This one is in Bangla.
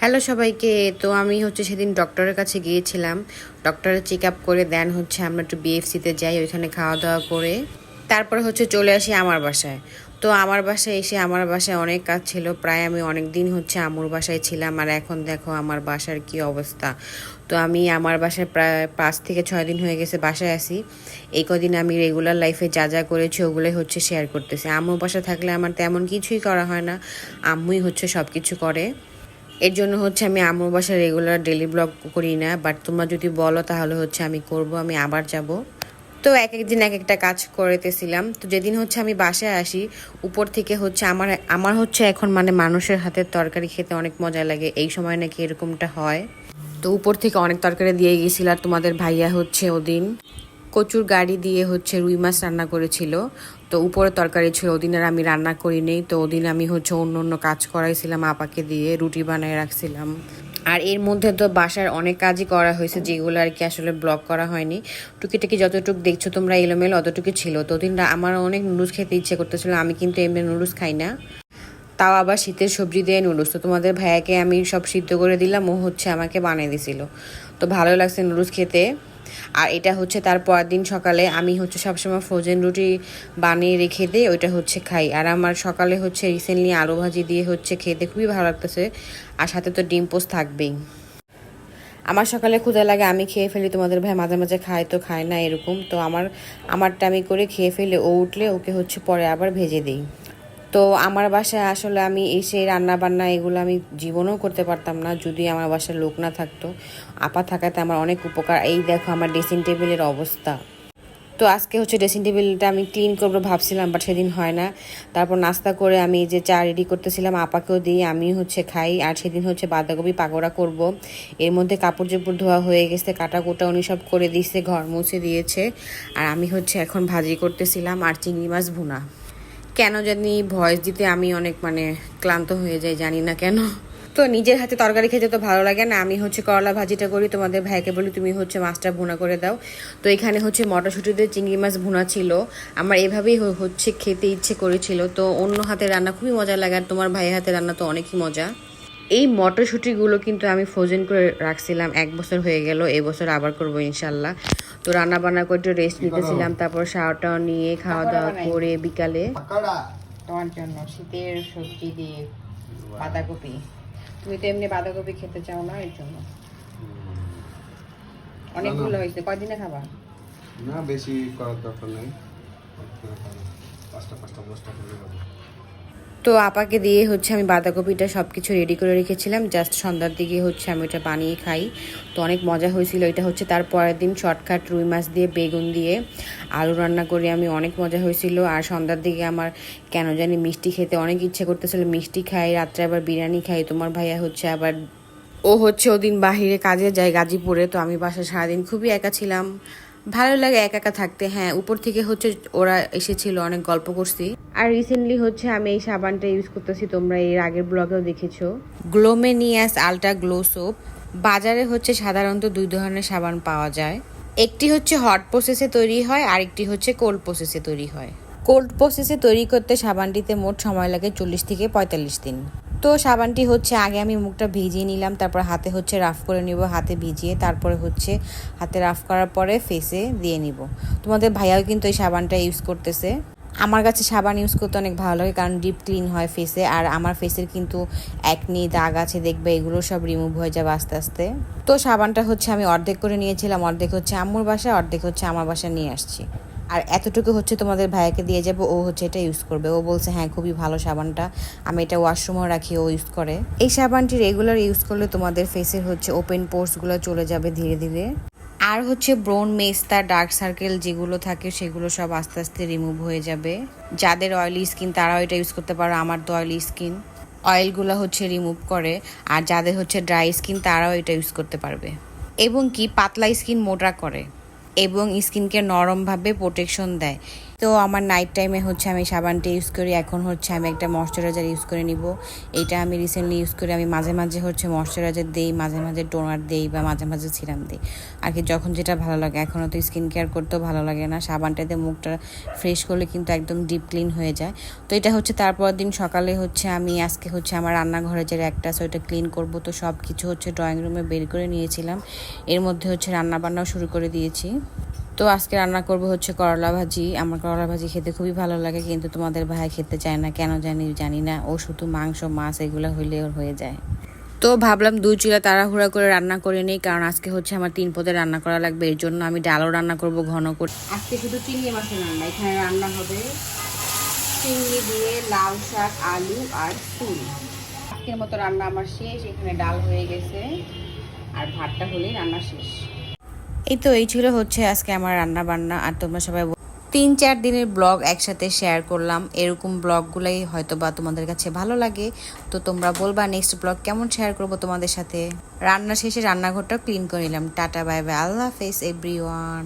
হ্যালো সবাইকে, তো আমি হচ্ছে সেদিন ডক্টরের কাছে গিয়েছিলাম। ডক্টরের চেক আপ করে দেন হচ্ছে আমরা একটু বিএফসিতে যাই ওইখানে খাওয়া দাওয়া করে। তারপরে হচ্ছে চলে আসি আমার বাসায়। তো আমার বাসায় এসে আমার বাসায় অনেক কাজ ছিল। প্রায় আমি অনেক দিন হচ্ছে আমুর বাসায় ছিলাম আর এখন দেখো আমার বাসার কি অবস্থা। তো আমি আমার বাসায় প্রায় পাঁচ থেকে ছয় দিন হয়ে গেছে বাসায় আসি। এই কদিন আমি রেগুলার লাইফে যা যা করেছি ওগুলোই হচ্ছে শেয়ার করতেছি। আম্মুর বাসা থাকলে আমার তেমন কিছুই করা হয় না। আম্মুই হচ্ছে সব কিছু করে। এর জন্য হচ্ছে আমি আম্মুর বাসায় রেগুলার ডেলি ব্লগ করি না বাট তোমরা যদি বলো তাহলে হচ্ছে আমি করব, আমি আবার যাব। তো এক এক দিন এক একটা কাজ করেতেছিলাম তো যেদিন হচ্ছে আমি বাসায় আসি, উপর থেকে হচ্ছে আমার আমার হচ্ছে এখন মানে মানুষের হাতের তরকারি খেতে অনেক মজা লাগে। এই সময় নাকি এরকমটা হয়। তো উপর থেকে অনেক তরকারি দিয়ে গেছিল আর তোমাদের ভাইয়া হচ্ছে ওদিন। কচুর গাড়ি দিয়ে হচ্ছে রুই মাছ রান্না করেছিল। তো উপরে তরকারি ছিল, ওদিন আর আমি রান্না করি করিনি। তো ওদিন আমি হচ্ছে অন্য অন্য কাজ করাইছিলাম, আপাকে দিয়ে রুটি বানিয়ে রাখছিলাম। আর এর মধ্যে তো বাসার অনেক কাজই করা হয়েছে, যেগুলো আর কি আসলে ব্লক করা হয়নি। টুকিটাকি যতটুকু দেখছ তোমরা এলোমেলো, অতটুকু ছিল। তো ওদিন আমার অনেক নুডলস খেতে ইচ্ছে করতেছিল, আমি কিন্তু এমনি নুডলস খাই না। তাও আবার শীতের সবজি দিয়ে নুডলস। তো তোমাদের ভাইয়াকে আমি সব সিদ্ধ করে দিলাম, ও হচ্ছে আমাকে বানিয়ে দিছিল। তো ভালো লাগছে নুডলস খেতে। আর এটা হচ্ছে তার পরের দিন সকালে আমি হচ্ছে সবসময় ফ্রোজেন রুটি বানিয়ে রেখে দিই ওইটা হচ্ছে খাই। আর আমার সকালে হচ্ছে রিসেন্টলি আলু ভাজি দিয়ে হচ্ছে খেতে খুবই ভালো লাগতেছে। আর সাথে তো ডিম পোস্ট থাকবেই। আমার সকালে ক্ষুধা লাগে, আমি খেয়ে ফেলি, তোমাদের ভাই মাঝে মাঝে খায় তো খায় না এরকম। তো আমার, আমারটা আমি করে খেয়ে ফেলে ও উঠলে ওকে হচ্ছে পরে আবার ভেজে দিই। তো আমার বাসায় আসলে আমি এসে রান্না বান্না এগুলো আমি জীবনেও করতে পারতাম না। যদি আমার বাসায় লোক না থাকতো, আপা থাকাতে আমার অনেক উপকার। এই দেখো আমার ড্রেসিং টেবিলের অবস্থা। তো আজকে হচ্ছে ড্রেসিং টেবিলটা আমি ক্লিন করব ভাবছিলাম বাট সেদিন হয় না। তারপর নাস্তা করে আমি যে চা রেডি করতেছিলাম, আপাকেও দিই আমি হচ্ছে খাই। আর সেদিন হচ্ছে বাঁধাকপি পাকোড়া করব। এর মধ্যে কাপড় চোপড় ধোয়া হয়ে গেছে কাটা কুটা উনি সব করে দিয়েছে, ঘর মুছে দিয়েছে। আর আমি হচ্ছে এখন ভাজি করতেছিলাম, আর চিংড়ি মাছ ভুনা। কেন জানি ভয়েস দিতে আমি অনেক মানে ক্লান্ত হয়ে যাই, জানি না কেন। তো নিজের হাতে তরকারি খেতে তো ভালো লাগে না। আমি হচ্ছে করলা ভাজিটা করি, তোমাদের ভাইকে বলি, তুমি হচ্ছে মাছটা ভুনা করে দাও। তো এখানে হচ্ছে মটরশুটিতে চিংড়ি মাছ ভুনা ছিল। আমার এভাবেই হচ্ছে খেতে ইচ্ছে করেছিল। তো অন্য হাতে রান্না খুবই মজা লাগে, আর তোমার ভাইয়ের হাতে রান্না তো অনেকই মজা। এই মটরশুঁটিগুলো কিন্তু আমি ফ্রোজেন করে রাখছিলাম। এক বছর হয়ে গেল এই বছর আবার করব ইনশাল্লাহ। তো রান্না বান্না করে একটু রেস্ট নিতেছিলাম তারপর শাওয়ারটাও নিয়ে খাওয়া দাওয়া করে বিকালে। তোমার জন্য শীতের সবজি দিয়ে বাঁধাকপি। তুমি তো এমনি বাঁধাকপি খেতে চাও না এর জন্য। অনেকগুলো হয়েছে। কয়দিনে খাবা? না বেশি করার দরকার নেই। পাঁচটা পাঁচটা দশটা করে তো আপাকে দিয়ে হচ্ছে আমি বাঁধাকপিটা সব কিছু রেডি করে রেখেছিলাম। জাস্ট সন্ধ্যার দিকে হচ্ছে আমি ওটা বানিয়ে খাই। তো অনেক মজা হয়েছিল। এটা হচ্ছে তার পরের দিন শর্টকাট রুই মাছ দিয়ে, বেগুন দিয়ে আলু রান্না করে আমি অনেক মজা হয়েছিল। আর সন্ধ্যার দিকে আমার কেন জানি মিষ্টি খেতে অনেক ইচ্ছে করতেছিল। মিষ্টি খাই, রাত্রে আবার বিরিয়ানি খাই। তোমার ভাইয়া হচ্ছে আবার, ও হচ্ছে ওদিন বাহিরে কাজে যায় গাজীপুরে। তো আমি বাসায় সারাদিন খুবই একা ছিলাম। ভালো লাগে একা একা থাকতে হ্যাঁ উপর থেকে হচ্ছে ওরা এসেছিল অনেক গল্প করছি। আর রিসেন্টলি হচ্ছে আমি এই সাবানটা ইউজ করতেছি তোমরা এর আগের ব্লগেও দেখেছ। গ্লোমেনিয়াস আলট্রা গ্লো সোপ বাজারে হচ্ছে সাধারণত দুই ধরনের সাবান পাওয়া যায়। একটি হচ্ছে হট প্রসেসে তৈরি হয় আর একটি হচ্ছে কোল্ড প্রসেসে তৈরি হয়। কোল্ড প্রসেসে তৈরি করতে সাবানটিতে মোট সময় লাগে চল্লিশ থেকে পঁয়তাল্লিশ দিন। তো সাবানটি হচ্ছে আগে আমি মুখটা ভিজিয়ে নিলাম, তারপর হাতে হচ্ছে রাফ করে নিব, হাতে ভিজিয়ে তারপরে হচ্ছে হাতে রাফ করার পরে ফেসে দিয়ে নিব। তোমাদের ভাইয়াও কিন্তু এই সাবানটা ইউজ করতেছে। আমার কাছে সাবান ইউজ করতে অনেক ভালো লাগে, কারণ ডিপ ক্লিন হয় ফেসে আর আমার ফেসের কিন্তু একনি দাগ আছে, দেখবে এগুলো সব রিমুভ হয়ে যাবে আস্তে আস্তে। তো সাবানটা হচ্ছে আমি অর্ধেক করে নিয়েছিলাম, অর্ধেক হচ্ছে আম্মুর বাসায়, অর্ধেক হচ্ছে আমার বাসায় নিয়ে আসছি। আর এতটুকু হচ্ছে তোমাদের ভাইয়াকে দিয়ে যাব, ও হচ্ছে এটা ইউজ করবে। ও বলছে হ্যাঁ খুবই ভালো সাবানটা। আমি এটা ওয়াশরুমেও রাখি, ও ইউজ করে। এই সাবানটি রেগুলার ইউজ করলে তোমাদের ফেসের হচ্ছে ওপেন পোর্সগুলো চলে যাবে ধীরে ধীরে। আর হচ্ছে ব্রোন মেস্তা ডার্ক সার্কেল যেগুলো থাকে, সেগুলো সব আস্তে আস্তে রিমুভ হয়ে যাবে। যাদের অয়েলি স্কিন তারাও এটা ইউজ করতে পারো, আমার তো অয়েলি স্কিন অয়েলগুলো হচ্ছে রিমুভ করে, আর যাদের হচ্ছে ড্রাই স্কিন তারাও এটা ইউজ করতে পারবে। এবং কি, পাতলা স্কিন মোটা করে। এবং স্কিনকে নরমভাবে প্রোটেকশন দেয়। তো আমার নাইট টাইমে হচ্ছে আমি সাবানটা ইউজ করি। এখন হচ্ছে আমি একটা ময়শ্চারাইজার ইউজ করে নিব। এটা আমি রিসেন্টলি ইউজ করি আমি মাঝে মাঝে হচ্ছে ময়শ্চারাইজার দিই, মাঝে মাঝে টোনার দিই বা মাঝে মাঝে সিরাম দিই। আর কি যখন যেটা ভালো লাগে। এখনও তো স্কিন কেয়ার করতেও ভালো লাগে না। সাবানটাতে মুখটা ফ্রেশ করলে কিন্তু একদম ডিপ ক্লিন হয়ে যায়। তো এটা হচ্ছে তারপর দিন সকালে হচ্ছে আমি আজকে হচ্ছে আমার রান্নাঘরে যে একটা আছে ওইটা ক্লিন করব। তো সব কিছু হচ্ছে ড্রয়িং রুমে বের করে নিয়েছিলাম। এর মধ্যে হচ্ছে রান্না বান্নাও শুরু করে দিয়েছি। তো আজকে রান্না করব হচ্ছে করলা ভাজি। আমার করলা ভাজি খেতে খুবই ভালো লাগে, কিন্তু তোমাদের ভাই খেতে চায় না, কেন জানি জানি না। ও শুধু মাংস, মাছ এগুলো হইলে ওর হয়ে যায়। তো ভাবলাম দুই চুলা তাড়াহুড়া করে রান্না করে নিই, কারণ আজকে হচ্ছে আমার তিন পদে রান্না করা লাগবে। এর জন্য আমি ডালও রান্না করব ঘন করে। আজকে শুধু চিংড়ি মাছের রান্না এখানে রান্না হবে চিংড়ি দিয়ে লাল শাক, আলু আর ফুল। আজকের মতো রান্না আমার শেষ, এখানে ডাল হয়ে গেছে। আর ভাতটা হলেই রান্না শেষ। এই তো, এই ছিল হচ্ছে আজকে আমার রান্না বান্না আর তোমরা সবাই তিন চার দিনের ব্লগ একসাথে শেয়ার করলাম। এরকম ব্লগগুলোই হয়তো বা তোমাদের কাছে ভালো লাগে। তো তোমরা বলবা নেক্সট ব্লগ কেমন শেয়ার করব তোমাদের সাথে। রান্না শেষে রান্নাঘরটা ক্লিন করে নিলাম। টাটা বাই বাই আল্লাহ হাফেজ এভরিওয়ান